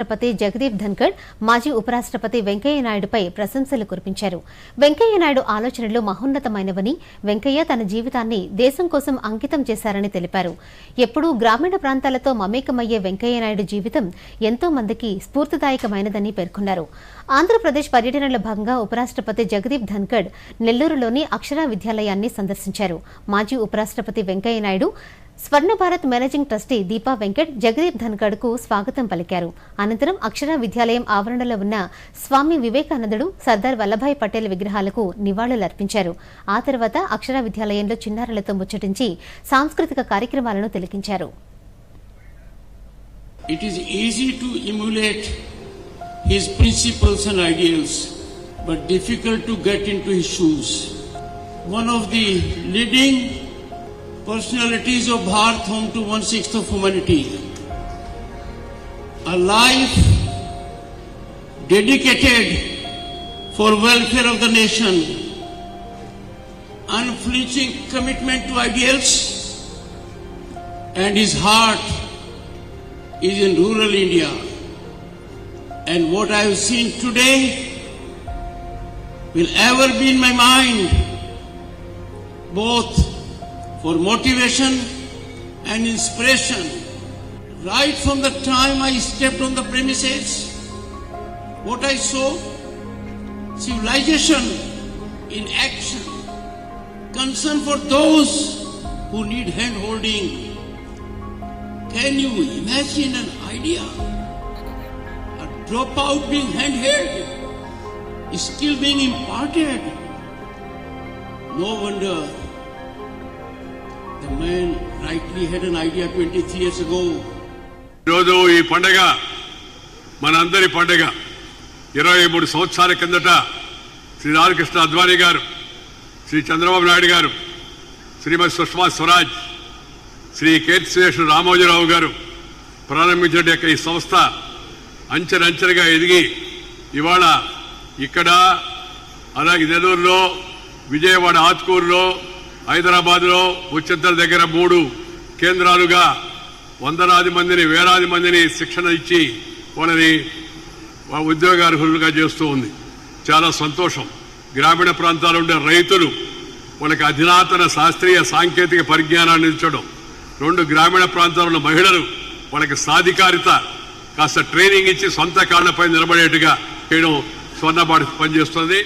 రాష్ట్రపతి జగదీప్ ధన్కడ్ మాజీ ఉపరాష్ట్రపతి వెంకయ్యనాయుడుపై ప్రశంసలు కురిపించారు. వెంకయ్య నాయుడు ఆలోచనలు మహోన్నతమైనవని వెంకయ్య తన జీవితాన్ని దేశం కోసం అంకితం చేశారని తెలిపారు. ఎప్పుడూ గ్రామీణ ప్రాంతాలతో మమేకమయ్యే వెంకయ్య నాయుడు జీవితం ఎంతో మందికి స్ఫూర్తిదాయకమైనదని పేర్కొన్నారు. ఆంధ్రప్రదేశ్ పర్యటనలో భాగంగా ఉపరాష్ట్రపతి జగదీప్ ధన్కడ్ నెల్లూరులోని అక్షర విద్యాలయాన్ని సందర్శించారు. మాజీ ఉపరాష్ట్రపతి వెంకయ్య నాయుడు స్వర్ణ భారత్ మేనేజింగ్ ట్రస్టీ దీపా వెంకట్ జగదీప్ ధన్కడ్కు స్వాగతం పలికారు. అనంతరం అక్షర విద్యాలయం ఆవరణలో ఉన్న స్వామి వివేకానందుడు సర్దార్ వల్లభాయ్ పటేల్ విగ్రహాలకు నివాళులర్పించారు. ఆ తర్వాత అక్షర విద్యాలయంలో చిన్నారులతో ముచ్చటించి సాంస్కృతిక కార్యక్రమాలను తిలకించారు. It is easy to emulate his principles and ideals, but difficult to get into his shoes. One of the leading personalities of Bharat, home to one sixth of humanity. A life dedicated for welfare of the nation, unflinching commitment to ideals, and his heart is in rural India. And what I have seen today will ever be in my mind, both for motivation and inspiration. Right from the time I stepped on the premises, what I saw, civilization in action, concern for those who need hand holding, can you imagine an idea? A dropout being handheld, skill being imparted. No wonder man rightly had an idea 23 years ago. ఈరోజు ఈ పండగ మనందరి పండగ ఇరవై మూడు సంవత్సరాల కిందట శ్రీ రామకృష్ణ అద్వానీ గారు శ్రీ చంద్రబాబు నాయుడు గారు శ్రీమతి సుష్మా స్వరాజ్ శ్రీ కీర్తిశేషుడు రామోజీరావు గారు ప్రారంభించిన యొక్క ఈ సంస్థ అంచెలంచెలుగా ఎదిగి ఇవాళ ఇక్కడ అలాగే నెల్లూరులో విజయవాడ ఆత్కూరులో హైదరాబాద్లో ఉచ్చెత్తల దగ్గర మూడు కేంద్రాలుగా వందలాది మందిని వేలాది మందిని శిక్షణ ఇచ్చి వాళ్ళని ఉద్యోగార్హులుగా చేస్తూ ఉంది. చాలా సంతోషం. గ్రామీణ ప్రాంతాల్లో ఉండే రైతులు వాళ్ళకి అధునాతన శాస్త్రీయ సాంకేతిక పరిజ్ఞానాన్ని ఇచ్చడం. రెండు గ్రామీణ ప్రాంతాల్లో ఉన్న మహిళలు వాళ్ళకి సాధికారిత కాస్త ట్రైనింగ్ ఇచ్చి సొంత కాళ్ళపై నిలబడేట్టుగా చేయడం స్వర్ణపాటి పనిచేస్తుంది.